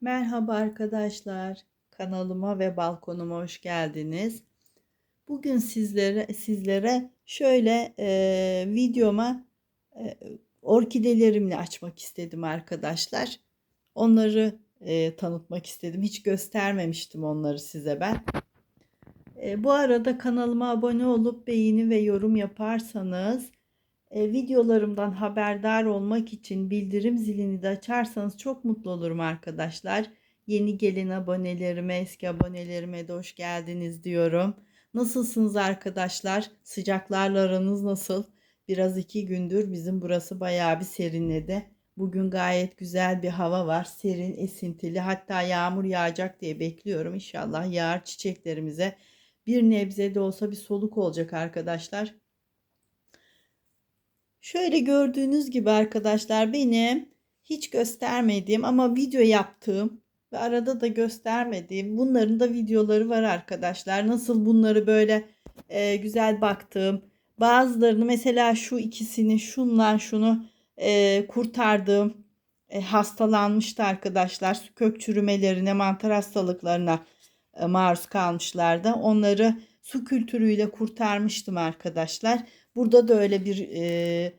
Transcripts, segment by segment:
Merhaba arkadaşlar. Kanalıma ve balkonuma hoş geldiniz. Bugün sizlere sizlere şöyle e, videoma e, orkidelerimle açmak istedim arkadaşlar. Onları e, tanıtmak istedim. Hiç göstermemiştim onları size ben. E, bu arada kanalıma abone olup beğeni ve yorum yaparsanız e, videolarımdan haberdar olmak için bildirim zilini de açarsanız çok mutlu olurum arkadaşlar. Yeni gelen abonelerime, eski abonelerime de hoş geldiniz diyorum. Nasılsınız arkadaşlar? Sıcaklarla aranız nasıl? Biraz iki gündür bizim burası bayağı bir serinledi. Bugün gayet güzel bir hava var. Serin, esintili. Hatta yağmur yağacak diye bekliyorum. İnşallah yağar çiçeklerimize. Bir nebze de olsa bir soluk olacak arkadaşlar. Şöyle gördüğünüz gibi arkadaşlar benim hiç göstermediğim ama video yaptığım ve arada da göstermediğim bunların da videoları var arkadaşlar. Nasıl bunları böyle e, güzel baktığım bazılarını mesela şu ikisini şundan şunu e, kurtardığım e, hastalanmıştı arkadaşlar. Kök çürümelerine mantar hastalıklarına maruz kalmışlardı. Onları su kültürüyle kurtarmıştım arkadaşlar. Burada da öyle bir e,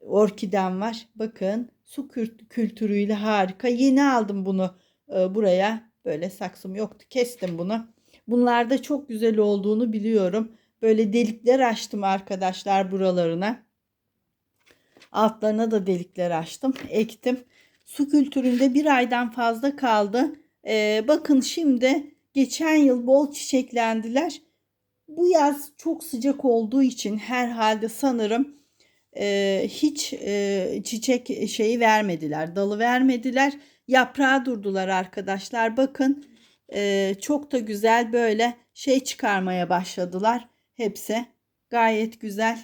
orkidem var. Bakın su kültürüyle harika. Yeni aldım bunu e, buraya. Böyle saksım yoktu. Kestim bunu. Bunlarda çok güzel olduğunu biliyorum. Böyle delikler açtım arkadaşlar buralarına. Altlarına da delikler açtım. Ektim. Su kültüründe bir aydan fazla kaldı. Ee, bakın şimdi geçen yıl bol çiçeklendiler. Bu yaz çok sıcak olduğu için herhalde sanırım e, hiç e, çiçek şeyi vermediler, dalı vermediler. Yaprağa durdular arkadaşlar. Bakın e, çok da güzel böyle şey çıkarmaya başladılar. Hepsi gayet güzel.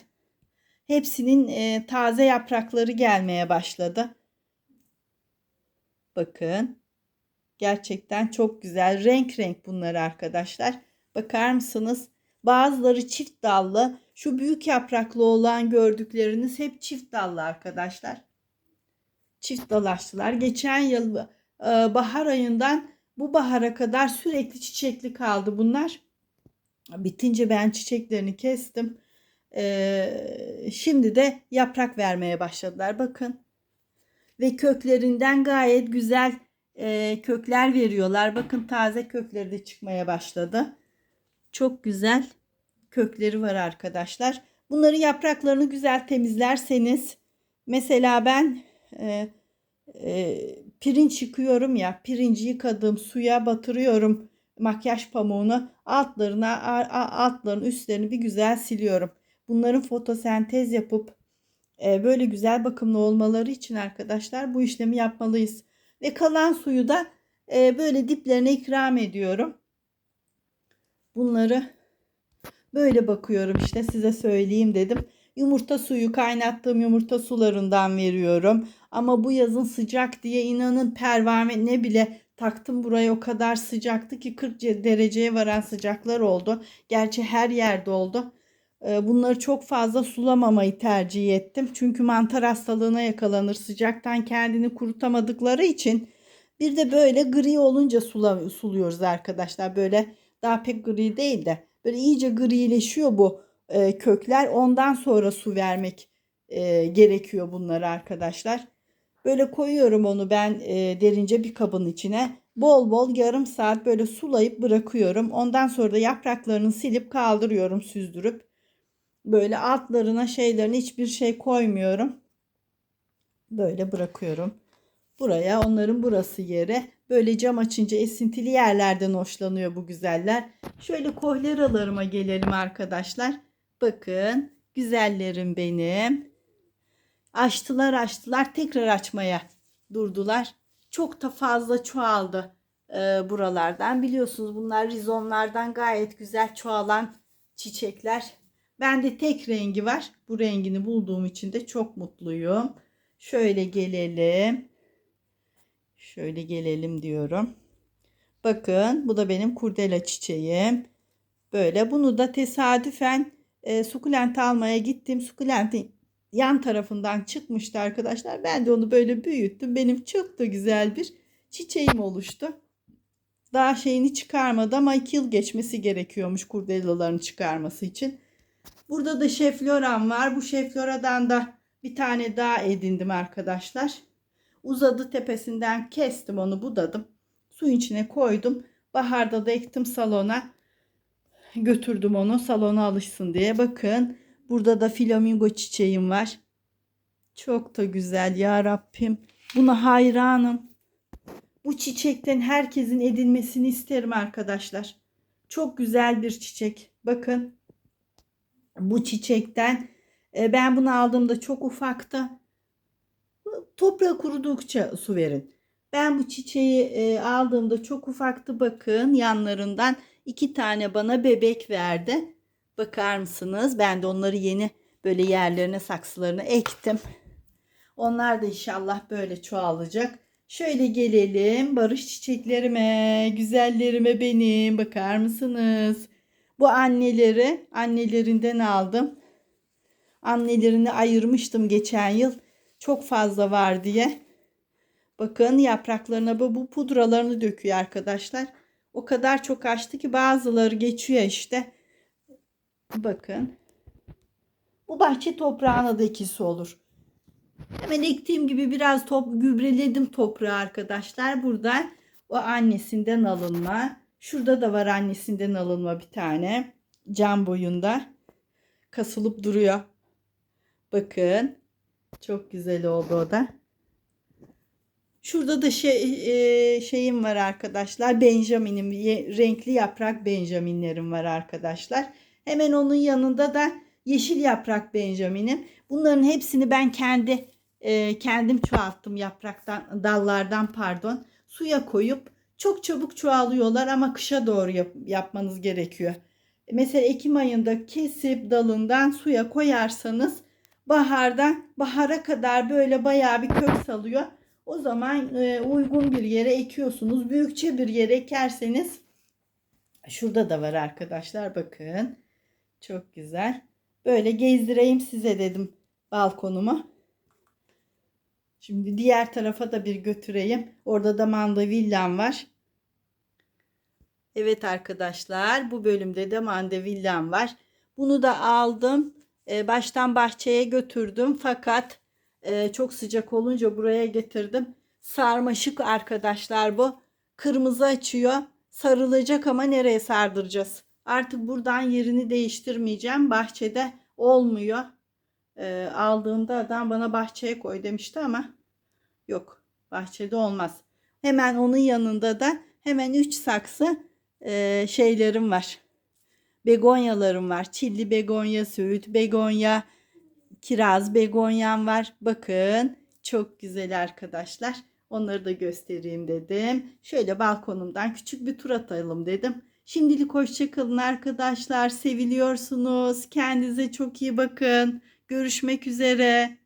Hepsinin e, taze yaprakları gelmeye başladı. Bakın. Gerçekten çok güzel. Renk renk bunlar arkadaşlar. Bakar mısınız? Bazıları çift dallı. Şu büyük yapraklı olan gördükleriniz hep çift dallı arkadaşlar. Çift dal. Geçen yıl e, bahar ayından bu bahara kadar sürekli çiçekli kaldı bunlar. Bitince ben çiçeklerini kestim. Ee, şimdi de yaprak vermeye başladılar. Bakın. Ve köklerinden gayet güzel e, kökler veriyorlar. Bakın taze kökleri de çıkmaya başladı. Çok güzel kökleri var arkadaşlar. Bunları yapraklarını güzel temizlerseniz mesela ben e, e, pirinç yıkıyorum ya pirinci yıkadığım suya batırıyorum makyaj pamuğunu altlarına altların üstlerini bir güzel siliyorum. Bunların fotosentez yapıp e, böyle güzel bakımlı olmaları için arkadaşlar bu işlemi yapmalıyız. Ve kalan suyu da e, böyle diplerine ikram ediyorum. Bunları böyle bakıyorum işte size söyleyeyim dedim. Yumurta suyu kaynattığım yumurta sularından veriyorum. Ama bu yazın sıcak diye inanın pervane ne bile taktım buraya o kadar sıcaktı ki 40 dereceye varan sıcaklar oldu. Gerçi her yerde oldu. Ee, bunları çok fazla sulamamayı tercih ettim. Çünkü mantar hastalığına yakalanır. Sıcaktan kendini kurutamadıkları için bir de böyle gri olunca sula, suluyoruz arkadaşlar. Böyle daha pek gri değil de böyle iyice grileşiyor bu e, kökler. Ondan sonra su vermek e, gerekiyor bunları arkadaşlar. Böyle koyuyorum onu ben e, derince bir kabın içine. Bol bol yarım saat böyle sulayıp bırakıyorum. Ondan sonra da yapraklarını silip kaldırıyorum süzdürüp. Böyle altlarına şeylerin hiçbir şey koymuyorum. Böyle bırakıyorum. Buraya onların burası yere. Böyle cam açınca esintili yerlerden hoşlanıyor bu güzeller. Şöyle kohleralarıma gelelim arkadaşlar. Bakın güzellerim benim. Açtılar açtılar tekrar açmaya durdular. Çok da fazla çoğaldı e, buralardan. Biliyorsunuz bunlar rizomlardan gayet güzel çoğalan çiçekler. Bende tek rengi var. Bu rengini bulduğum için de çok mutluyum. Şöyle gelelim. Şöyle gelelim diyorum. Bakın bu da benim kurdela çiçeğim. Böyle bunu da tesadüfen e, sukulent almaya gittim. Sukulentin yan tarafından çıkmıştı arkadaşlar. Ben de onu böyle büyüttüm. Benim çok da güzel bir çiçeğim oluştu. Daha şeyini çıkarmadı ama 2 yıl geçmesi gerekiyormuş kurdelalarını çıkarması için. Burada da şefloram var. Bu şefloradan da bir tane daha edindim arkadaşlar. Uzadı tepesinden kestim onu budadım. Suyun içine koydum. Baharda da ektim salona. Götürdüm onu salona alışsın diye. Bakın burada da flamingo çiçeğim var. Çok da güzel ya Rabbim. Buna hayranım. Bu çiçekten herkesin edinmesini isterim arkadaşlar. Çok güzel bir çiçek. Bakın. Bu çiçekten e, ben bunu aldığımda çok ufaktı. Toprağı kurudukça su verin. Ben bu çiçeği e, aldığımda çok ufaktı. Bakın yanlarından iki tane bana bebek verdi. Bakar mısınız? Ben de onları yeni böyle yerlerine saksılarına ektim. Onlar da inşallah böyle çoğalacak. Şöyle gelelim barış çiçeklerime, güzellerime benim. Bakar mısınız? Bu anneleri annelerinden aldım. Annelerini ayırmıştım geçen yıl. Çok fazla var diye. Bakın yapraklarına bu, pudralarını döküyor arkadaşlar. O kadar çok açtı ki bazıları geçiyor işte. Bakın. Bu bahçe toprağına da ikisi olur. Hemen ektiğim gibi biraz top, gübreledim toprağı arkadaşlar. Burada o annesinden alınma. Şurada da var annesinden alınma bir tane. Cam boyunda. Kasılıp duruyor. Bakın. Çok güzel oldu o da. Şurada da şey e, şeyim var arkadaşlar. Benjamin'im renkli yaprak Benjamin'lerim var arkadaşlar. Hemen onun yanında da yeşil yaprak Benjamin'im. Bunların hepsini ben kendi e, kendim çoğalttım yapraktan dallardan pardon. Suya koyup çok çabuk çoğalıyorlar ama kışa doğru yap, yapmanız gerekiyor. Mesela Ekim ayında kesip dalından suya koyarsanız baharda bahara kadar böyle bayağı bir kök salıyor. O zaman e, uygun bir yere ekiyorsunuz. Büyükçe bir yere ekerseniz şurada da var arkadaşlar bakın. Çok güzel. Böyle gezdireyim size dedim balkonumu. Şimdi diğer tarafa da bir götüreyim. Orada da mandavillam var. Evet arkadaşlar bu bölümde de mandavillam var. Bunu da aldım. Ee, baştan bahçeye götürdüm fakat e, çok sıcak olunca buraya getirdim. Sarmaşık arkadaşlar bu. Kırmızı açıyor. Sarılacak ama nereye sardıracağız? Artık buradan yerini değiştirmeyeceğim. Bahçede olmuyor. E, aldığımda adam bana bahçeye koy demişti ama yok. Bahçede olmaz. Hemen onun yanında da hemen 3 saksı e, şeylerim var. Begonyalarım var. Çilli begonya, söğüt begonya, kiraz begonyam var. Bakın çok güzel arkadaşlar. Onları da göstereyim dedim. Şöyle balkonumdan küçük bir tur atalım dedim. Şimdilik hoşçakalın arkadaşlar. Seviliyorsunuz. Kendinize çok iyi bakın. Görüşmek üzere.